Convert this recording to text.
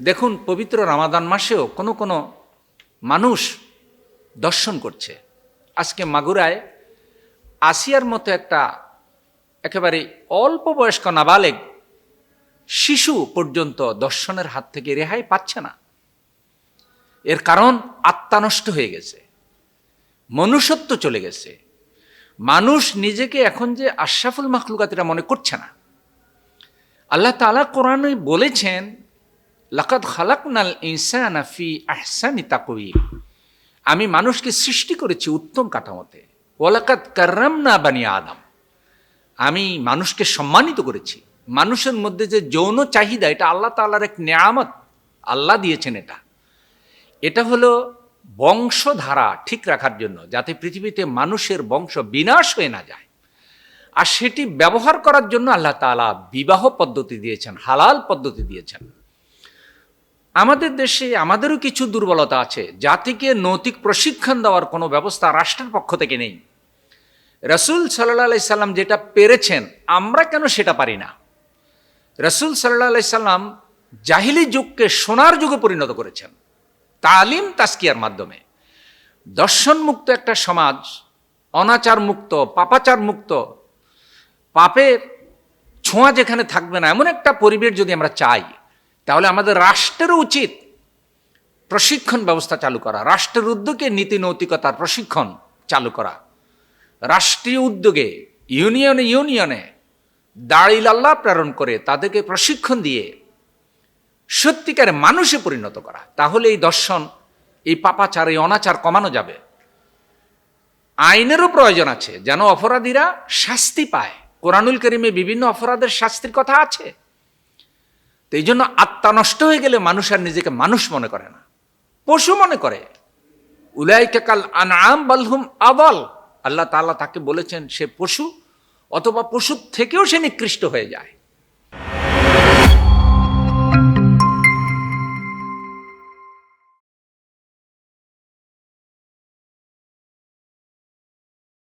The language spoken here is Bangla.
দেখুন, পবিত্র রামাদান মাসেও কোনো কোনো মানুষ দর্শন করছে। আজকে মাগুরায় আসিয়ার মতো একটা একেবারে অল্প বয়স্ক নাবালেগ শিশু পর্যন্ত দর্শনের হাত থেকে রেহাই পাচ্ছে না। এর কারণ আত্মা নষ্ট হয়ে গেছে, মনুষ্যত্ব চলে গেছে। মানুষ নিজেকে এখন যে আশরাফুল মাখলুকাত এটা মনে করছে না। আল্লাহ তালা কোরআনে বলেছেন, লাকাদ খালাকনাল ইনসানা ফি আহসানি তাকওয়িম। আমি মানুষকে সৃষ্টি করেছি উত্তম কাঠামোতে। ওয়ালাকাদ কাররামনা বানি আদম। আমি মানুষকে সম্মানিত করেছি। মানুষের মধ্যে যে যৌন চাহিদা, এটা আল্লাহ তাআলার এক নেয়ামত। আল্লাহ দিয়েছেন এটা। এটা হলো বংশধারা ঠিক রাখার জন্য যাতে পৃথিবীতে মানুষের বংশ বিনাশ হয়ে না যায়। আর সেটি ব্যবহার করার জন্য আল্লাহ তাআলা বিবাহ পদ্ধতি দিয়েছেন, হালাল পদ্ধতি দিয়েছেন। আমাদের দেশে আমাদেরও কিছু দুর্বলতা আছে। জাতিকে নৈতিক প্রশিক্ষণ দেওয়ার কোনো ব্যবস্থা রাষ্ট্রের পক্ষ থেকে নেই। রসুল সাল্লাহ সাল্লাম যেটা পেরেছেন, আমরা কেন সেটা পারি না? রসুল সাল্লাহ সাল্লাম জাহিলি যুগকে সোনার যুগে পরিণত করেছেন। তালিম তাস্কিয়ার মাধ্যমে। দর্শনমুক্ত একটা সমাজ অনাচার মুক্ত পাপাচার মুক্ত পাপের ছোঁয়া যেখানে থাকবে না, এমন একটা পরিবেশ যদি আমরা চাই, তাহলে আমাদের রাষ্ট্রেরও উচিত প্রশিক্ষণ ব্যবস্থা চালু করা, রাষ্ট্রের উদ্যোগে নীতি নৈতিকতার প্রশিক্ষণ চালু করা। রাষ্ট্রীয় উদ্যোগে, ইউনিয়নে ইউনিয়নে দাঁড়িলাল্লাহ প্রেরণ করে তাদেরকে প্রশিক্ষণ দিয়ে সত্যিকারে মানুষে পরিণত করা। তাহলে এই দর্শন, এই পাপাচার, এই অনাচার কমানো যাবে। আইনেরও প্রয়োজন আছে, যেন অপরাধীরা শাস্তি পায়। কোরআনুল করিমে বিভিন্ন অপরাধের শাস্তির কথা আছে। তো এই জন্য আত্মা নষ্ট হয়ে গেলে মানুষ আর নিজেকে মানুষ মনে করে না, পশু মনে করে। উলাইকা কাল আনাম বালহুম আবল আল্লাহ তাআলা তাকে বলেছেন, সে পশু, অথবা পশুর থেকেও সে নিকৃষ্ট হয়ে যায়।